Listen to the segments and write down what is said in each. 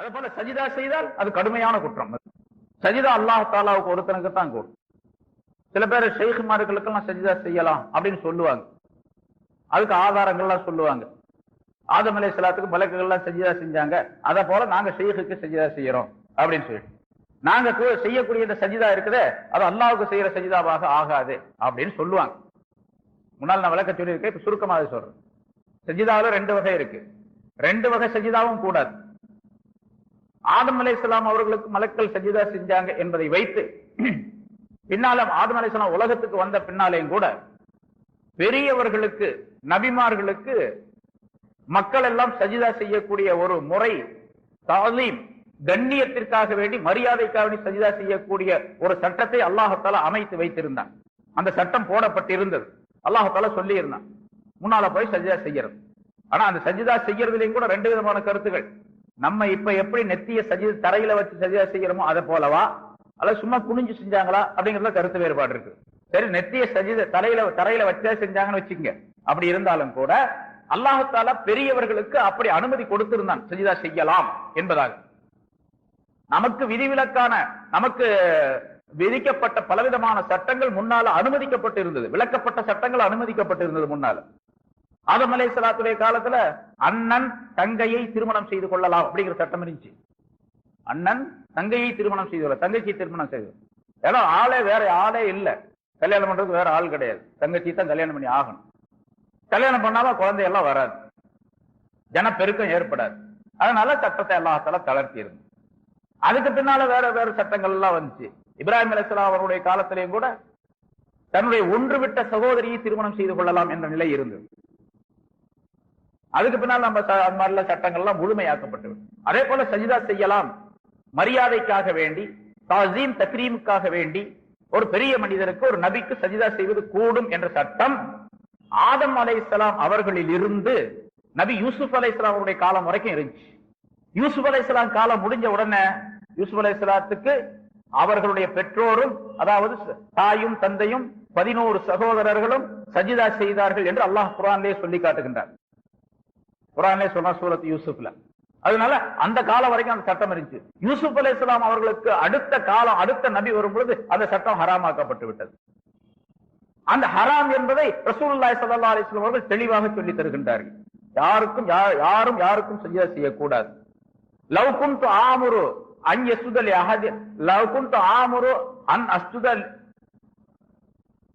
அதே போல சஜிதா செய்தால் அது கடுமையான குற்றம். சஜிதா அல்லாஹ் தாலாவுக்கு ஒருத்தனுக்கு தான் கூடும் சில பேர் ஷெய்குமார்களுக்கெல்லாம் சஜிதா செய்யலாம் அப்படின்னு சொல்லுவாங்க. அதுக்கு ஆதாரங்கள்லாம் சொல்லுவாங்க. ஆதம் அலை சலாத்துக்கு மலக்குகள்லாம் சஜிதா செஞ்சாங்க. அதை போல நாங்க ஷெய்குக்கு சஜிதா செய்யறோம் அப்படின்னு சொல்லிட்டு. நாங்க செய்யக்கூடிய இந்த சஜிதா இருக்குதே அது அல்லாவுக்கு செய்யற சஜிதாவாக ஆகாது அப்படின்னு சொல்லுவாங்க. முன்னால் நான் விளக்க சொல்லியிருக்கேன் இப்ப சுருக்கமாக சொல்றேன். சஜிதாவில் ரெண்டு வகை இருக்கு. ரெண்டு வகை சஜிதாவும் கூடாது. ஆதம் அலைஹிஸ்ஸலாம் அவர்களுக்கு மலக்கள் சஜிதா செஞ்சாங்க என்பதை வைத்து பின்னால ஆதம் அலைஹிஸ்ஸலாம் உலகத்துக்கு வந்த பின்னாலேயும் கூட பெரியவர்களுக்கு நபிமார்களுக்கு மக்கள் எல்லாம் சஜிதா செய்யக்கூடிய ஒரு முறை தாலீம் கண்ணியத்திற்காக வேண்டி மரியாதைக்காக வேண்டி சஜிதா செய்யக்கூடிய ஒரு சட்டத்தை அல்லாஹத்தால அமைத்து வைத்திருந்தான். அந்த சட்டம் போடப்பட்டிருந்தது. அல்லாஹத்தால சொல்லி இருந்தான் முன்னால போய் சஜிதா செய்யறது. ஆனா அந்த சஜிதா செய்யறதுலயும் கூட ரெண்டு விதமான கருத்துகள். நம்ம இப்ப எப்படி நெத்திய சஜி தரையில வச்சு சஜிதா செய்யறோமோ அதை போலவா? அல்லது சும்மா குனிஞ்சு செஞ்சாங்களா? அப்படிங்கறதுல கருத்து வேறுபாடு இருக்கு. சரி நெத்திய சஜித தலையில தரையில வச்சா செஞ்சாங்கன்னு வச்சுங்க அப்படி இருந்தாலும் கூட அல்லாஹத்தால பெரியவர்களுக்கு அப்படி அனுமதி கொடுத்திருந்தான். சஜிதா செய்யலாம் என்பதாக. நமக்கு விதிவிலக்கான நமக்கு விதிக்கப்பட்ட பலவிதமான சட்டங்கள் முன்னால அனுமதிக்கப்பட்டு இருந்தது விளக்கப்பட்ட சட்டங்கள் அனுமதிக்கப்பட்டு இருந்தது முன்னால. ஆதம் அலை சலாத்துடைய காலத்துல அண்ணன் தங்கையை திருமணம் செய்து கொள்ளலாம் அப்படிங்கிற சட்டம் இருந்துச்சு. அண்ணன் தங்கையை திருமணம் செய்து கொள்ள தங்கச்சியை திருமணம் செய்து ஏன்னா ஆளே வேற ஆளே இல்லை. கல்யாணம் பண்றதுக்கு வேற ஆள் கிடையாது. தங்கச்சி தான் கல்யாணம் பண்ணி ஆகணும். கல்யாணம் பண்ணாலும் குழந்தையெல்லாம் வராது. ஜனப்பெருக்கம் ஏற்படாது. அதனால சட்டத்தை எல்லாத்தால தளர்த்தி இருந்து அதுக்கு பின்னால வேற வேற சட்டங்கள் எல்லாம் வந்துச்சு. இப்ராஹிம் அலைஹிஸ்ஸலாம் அவருடைய காலத்திலையும் கூட தன்னுடைய ஒன்று விட்ட சகோதரியை திருமணம் செய்து கொள்ளலாம் என்ற நிலை இருந்தது. அதுக்கு பின்னால் நம்ம ச- அந்த மாதிரில சட்டங்கள்லாம் முழுமையாக்கப்பட்டு அதே போல சஜிதா செய்யலாம். மரியாதைக்காக வேண்டி தாசீம் தக்ரீமுக்காக வேண்டி ஒரு பெரிய மனிதருக்கு ஒரு நபிக்கு சஜிதா செய்வது கூடும் என்ற சட்டம் ஆதம் அலைசலாம் அவர்களில் இருந்து நபி யூசுப் அலைஹிஸ்ஸலாம் அவருடைய காலம் வரைக்கும் இருந்துச்சு. யூசுப் அலைஹிஸ்ஸலாம் காலம் முடிஞ்ச உடனே யூசுப் அலைஹிஸ்ஸலாத்துக்கு அவர்களுடைய பெற்றோரும் அதாவது ச- தாயும் தந்தையும் பதினோரு சகோதரர்களும் சஜிதா செய்தார்கள் என்று அல்லாஹ் குரான்லேயே சொல்லி காட்டுகின்றார். குரானே சொன்னா சூரத் யூசுப்ல அதனால அந்த காலம் வரைக்கும் அந்த சட்டம் இருந்துச்சு. யூசுப் அலைஹிஸ்ஸலாம் அவர்களுக்கு அடுத்த காலம் அடுத்த நபி வரும்பொழுது அந்த சட்டம் ஹராமாக்கப்பட்டு விட்டது. அந்த ஹராம் என்பதை ரசூல்லாய் சல்லா அலைஹி அவர்கள் தெளிவாக சொல்லி தருகின்றார்கள். யாருக்கும் யாரும் யாருக்கும் செய்ய செய்யக்கூடாது. லவ் குன்து ஆமுரு அன் யஸ்ஜுதல் அஹத் லவ் குன்து ஆமுரு அன் அஸ்துதல்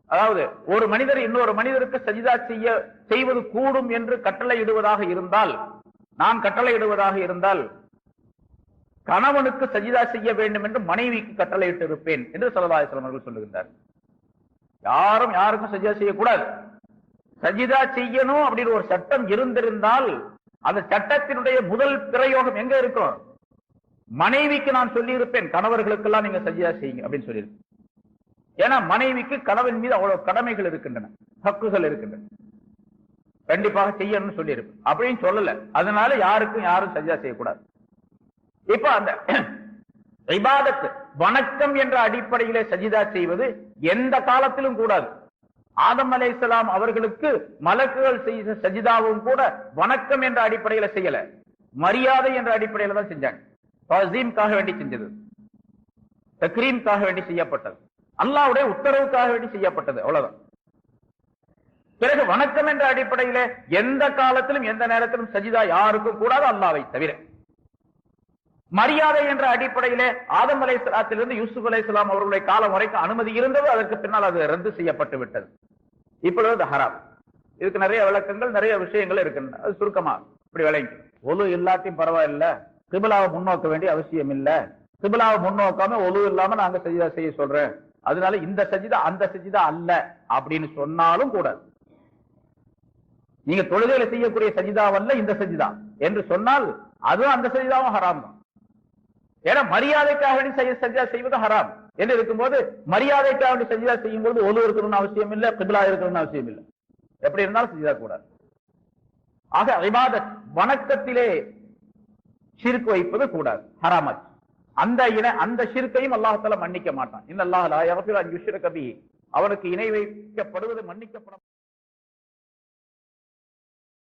அதாவது ஒரு மனிதர் இன்னொரு மனிதருக்கு சஜிதா செய்ய செய்வது கூடும் என்று கட்டளை இடுவதாக இருந்தால் நான் கட்டளை இடுவதாக இருந்தால் கணவனுக்கு சஜிதா செய்ய வேண்டும் என்று மனைவிக்கு கட்டளையிட்டு இருப்பேன் என்று சல்லல்லாஹு அவர்கள் சொல்லுகின்றார் யாரும் யாருக்கும் சஜிதா செய்யக்கூடாது. சஜிதா செய்யணும் அப்படின்னு ஒரு சட்டம் இருந்திருந்தால் அந்த சட்டத்தினுடைய முதல் பிரயோகம் எங்க இருக்கும்? மனைவிக்கு நான் சொல்லி இருப்பேன் கணவர்களுக்கெல்லாம் நீங்க சஜிதா செய்யுங்க அப்படின்னு சொல்லியிருக்கேன் ஏன்னா மனைவிக்கு கணவன் மீது அவ்வளவு கடமைகள் இருக்கின்றன ஹக்குகள் இருக்கின்றன. கண்டிப்பாக செய்யணும்னு சொல்லியிருக்கு. அப்படின்னு சொல்லல. அதனால யாருக்கும் யாரும் சஜிதா செய்யக்கூடாது. இப்ப அந்த இபாதத் வணக்கம் என்ற அடிப்படையிலே சஜிதா செய்வது எந்த காலத்திலும் கூடாது. ஆதம் அலைஹிஸ்ஸலாம் அவர்களுக்கு மலக்குகள் செய்த சஜிதாவும் கூட வணக்கம் என்ற அடிப்படையில செய்யல. மரியாதை என்ற அடிப்படையில தான் செஞ்சாங்க. வேண்டி செஞ்சது. தக்ரீம்காக வேண்டி செய்யப்பட்டது. அல்லாவுடைய உத்தரவுக்காக வேண்டி செய்யப்பட்டது அவ்வளவுதான். பிறகு வணக்கம் என்ற அடிப்படையில எந்த காலத்திலும் எந்த நேரத்திலும் சஜிதா யாருக்கும் கூடாது அல்லாவை தவிர. மரியாதை என்ற அடிப்படையிலே ஆதம் அலை இருந்து யூசுப் அலை அவர்களுடைய காலம் வரைக்கும் அனுமதி இருந்தது அதற்கு பின்னால் அது ரத்து செய்யப்பட்டு விட்டது. இப்பொழுது ஹராம். இதுக்கு நிறைய விளக்கங்கள் நிறைய விஷயங்கள் இருக்கின்றன. அது சுருக்கமா இப்படி விளங்கி ஒலு எல்லாத்தையும் பரவாயில்ல. கிபிலாவை முன்னோக்க வேண்டிய அவசியம் இல்ல. கிபிலாவை முன்னோக்காம ஒலு இல்லாம நாங்க சஜிதா செய்ய சொல்றேன். அதனால இந்த சஜிதா அந்த சஜிதா அல்ல அப்படின்னு சொன்னாலும் கூடாது நீங்க தொழுகையில செய்யக்கூடிய சஜிதாவல்ல இந்த சஜிதா என்று சொன்னால் அதுவும் அந்த சஜிதாவும் ஹராம் தான். ஏன்னா மரியாதைக்காக வேண்டி செய்ய சஜிதா செய்வது ஹராம் என்று இருக்கும்போது மரியாதைக்காக வேண்டி சஜிதா செய்யும் போது ஒலு இருக்கணும்னு அவசியம் இல்ல கிபிலா இருக்கணும்னு அவசியம் இல்ல. எப்படி இருந்தாலும் சஜிதா கூடாது ஆக இபாதத் வணக்கத்திலே சிறுக்கு வைப்பது கூடாது ஹராமாச்சு. அந்த இன அந்த ஷிர்கையும் அல்லாஹால மன்னிக்க மாட்டான். இன்னல்லாஹ் லா யக்ஃபிரு அவனுக்கு இணை வைக்கப்படுவது மன்னிக்கப்பட